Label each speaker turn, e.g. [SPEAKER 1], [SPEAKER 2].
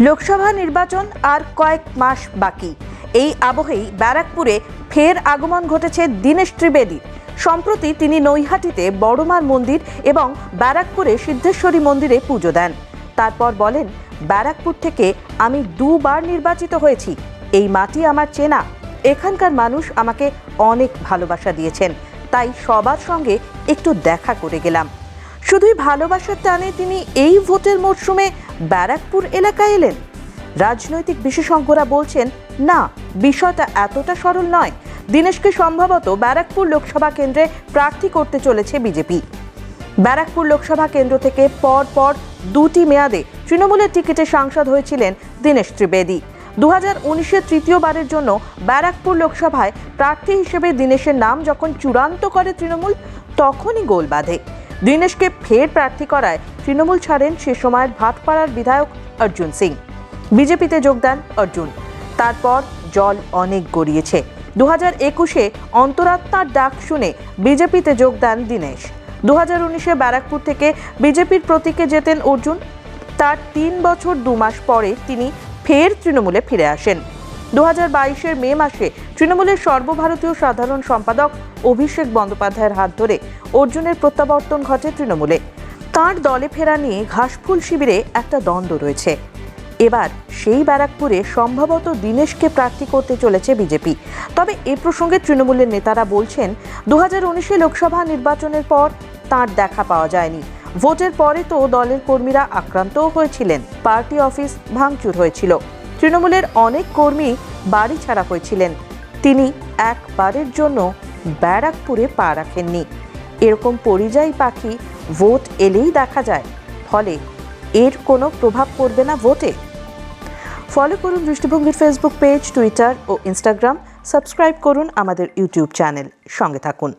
[SPEAKER 1] লোকসভা নির্বাচন আর কয়েক মাস বাকি। এই আবহেই ব্যারাকপুরে ফের আগমন ঘটেছে দীনেশ ত্রিবেদী। সম্প্রতি তিনি নৈহাটিতে বড়মার মন্দির এবং ব্যারাকপুরে সিদ্ধেশ্বরী মন্দিরে পুজো দেন। তারপর বলেন, ব্যারাকপুর থেকে আমি দুবার নির্বাচিত হয়েছি। এই মাটি আমার চেনা। এখানকার মানুষ আমাকে অনেক ভালোবাসা দিয়েছেন। তাই সবার সঙ্গে একটু দেখা করে গেলাম। শুধুই ভালোবাসার টানে তিনি এই ভোটের মরশুমে ব্যারাকপুর এলাকায় এলেন। রাজনৈতিক বিশেষজ্ঞরা বলছেন, না, বিষয়টা এতটা সরল নয়। দীনেশকে সম্ভবত ব্যারাকপুর লোকসভা কেন্দ্রে প্রার্থী করতে চলেছে বিজেপি। ব্যারাকপুর লোকসভা কেন্দ্র থেকে পর পর দুটি মেয়াদে তৃণমূলের টিকিটে সাংসদ হয়েছিলেন দীনেশ ত্রিবেদী। দু হাজার তৃতীয়বারের জন্য ব্যারাকপুর লোকসভায় প্রার্থী হিসেবে দীনেশের নাম যখন চূড়ান্ত করে তৃণমূল, তখনই গোল বাঁধে। দীনেশকে ফের প্রার্থী করায় তৃণমূল ছাড়েন সে সময়ের ভাটপাড়ার বিধায়ক অর্জুন সিং। বিজেপিতে যোগদান অর্জুন। তারপর জল অনেক গড়িয়েছে। দু হাজার একুশে অন্তরাত্মার ডাক শুনে বিজেপিতে যোগদান দীনেশ। দু হাজার উনিশে ব্যারাকপুর থেকে বিজেপির প্রতীকে যেতেন অর্জুন। তার তিন বছর দু মাস পরে তিনি ফের তৃণমূলে ফিরে আসেন। দু হাজার মে মাসে তৃণমূলের সর্বভারতীয় সাধারণ সম্পাদক অভিষেক বন্দ্যোপাধ্যায়ের হাত ধরে অর্জুনের প্রত্যাবর্তন ঘটে তৃণমূলে। তাঁর দলে ফেরা নিয়ে ঘাসফুল শিবিরে একটা দ্বন্দ্ব রয়েছে। এবার সেই ব্যারাকপুরে সম্ভবত দীনেশকে প্রার্থী করতে চলেছে বিজেপি। তবে এ প্রসঙ্গে তৃণমূলের নেতারা বলছেন দু হাজার লোকসভা নির্বাচনের পর তাঁর দেখা পাওয়া যায়নি। ভোটের পরে তো দলের কর্মীরা আক্রান্তও হয়েছিলেন। পার্টি অফিস ভাঙচুর হয়েছিল। তৃণমূলের অনেক কর্মী বাড়ি ছাড়া হয়েছিলেন। তিনি একবারের জন্য ব্যারাকপুরে পা রাখেননি। এরকম পরিযায়ী পাখি ভোট এলেই দেখা যায়। ফলে এর কোনো প্রভাব পড়বে না ভোটে। ফলো করুন দৃষ্টিভঙ্গির ফেসবুক পেজ টুইটার ও ইনস্টাগ্রাম সাবস্ক্রাইব করুন আমাদের ইউটিউব চ্যানেল সঙ্গে থাকুন।